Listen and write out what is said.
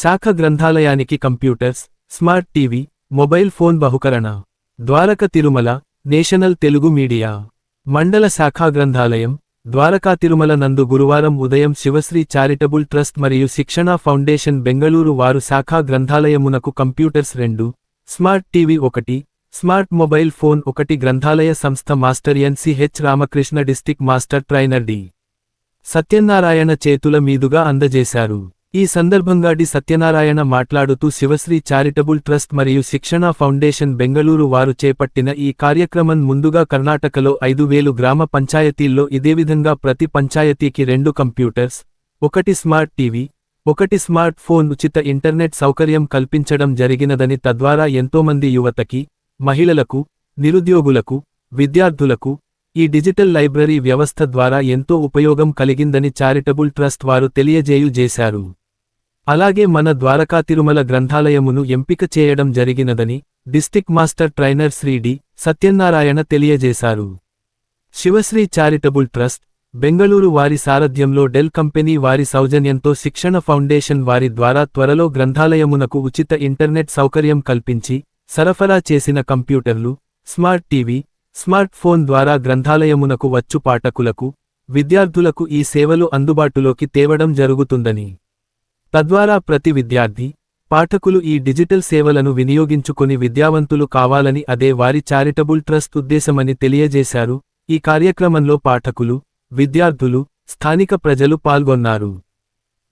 శాఖ గ్రంథాలయానికి computers smart TV mobile phone బహుకరణ. Dwaraka Tirumala national Telugu media. మండల శాఖా గ్రంథాలయం ద్వారకా తిరుమల నందు గురువారం ఉదయం శివశ్రీ చారిటబుల్ ట్రస్ట్ మరియు శిక్షణా ఫౌండేషన్ బెంగళూరు వారు శాఖా గ్రంథాలయమునకు కంప్యూటర్స్ రెండు స్మార్ట్ టీవీ ఒకటి స్మార్ట్ మొబైల్ ఫోన్ ఒకటి గ్రంథాలయ సంస్థ master NCH Ramakrishna district master trainer D. Satyanarayana చేతుల మీదుగా అందజేశారు. ఈ సందర్భంగా డి. సత్యనారాయణ మాట్లాడుతూ శివశ్రీ చారిటబుల్ ట్రస్ట్ మరియు శిక్షణా ఫౌండేషన్ బెంగళూరు వారు చేపట్టిన ఈ కార్యక్రమం ముందుగా కర్ణాటకలో ఐదు వేలు గ్రామ పంచాయతీల్లో ఇదేవిధంగా ప్రతి పంచాయతీకి రెండు కంప్యూటర్స్ ఒకటి స్మార్ట్ టీవీ ఒకటి స్మార్ట్ ఫోన్ ఉచిత ఇంటర్నెట్ సౌకర్యం కల్పించడం జరిగినదని తద్వారా ఎంతోమంది యువతకి మహిళలకు నిరుద్యోగులకు విద్యార్థులకు ఈ డిజిటల్ లైబ్రరీ వ్యవస్థ ద్వారా ఎంతో ఉపయోగం కలిగిందని చారిటబుల్ ట్రస్ట్ వారు తెలియజేయుజేశారు అలాగే మన ద్వారకా తిరుమల గ్రంథాలయమును ఎంపిక చేయడం జరిగినదని district master trainer Shri D. Satyanarayana తెలియజేశారు. శివశ్రీ చారిటబుల్ ట్రస్ట్ బెంగళూరు వారి సారథ్యంలో డెల్ కంపెనీ వారి సౌజన్యంతో శిక్షణ ఫౌండేషన్ వారి ద్వారా త్వరలో గ్రంథాలయమునకు ఉచిత ఇంటర్నెట్ సౌకర్యం కల్పించి సరఫరా చేసిన కంప్యూటర్లు స్మార్ట్ టీవీ స్మార్ట్ ఫోన్ ద్వారా గ్రంథాలయమునకు వచ్చు పాఠకులకు విద్యార్థులకు ఈ సేవలు అందుబాటులోకి తేవడం జరుగుతుందని తద్వారా ప్రతి విద్యార్థి పాఠకులు ఈ డిజిటల్ సేవలను వినియోగించుకుని విద్యావంతులు కావాలని అదే వారి చారిటబుల్ ట్రస్ట్ ఉద్దేశమని తెలియజేశారు. ఈ కార్యక్రమంలో పాఠకులు విద్యార్థులు స్థానిక ప్రజలు పాల్గొన్నారు.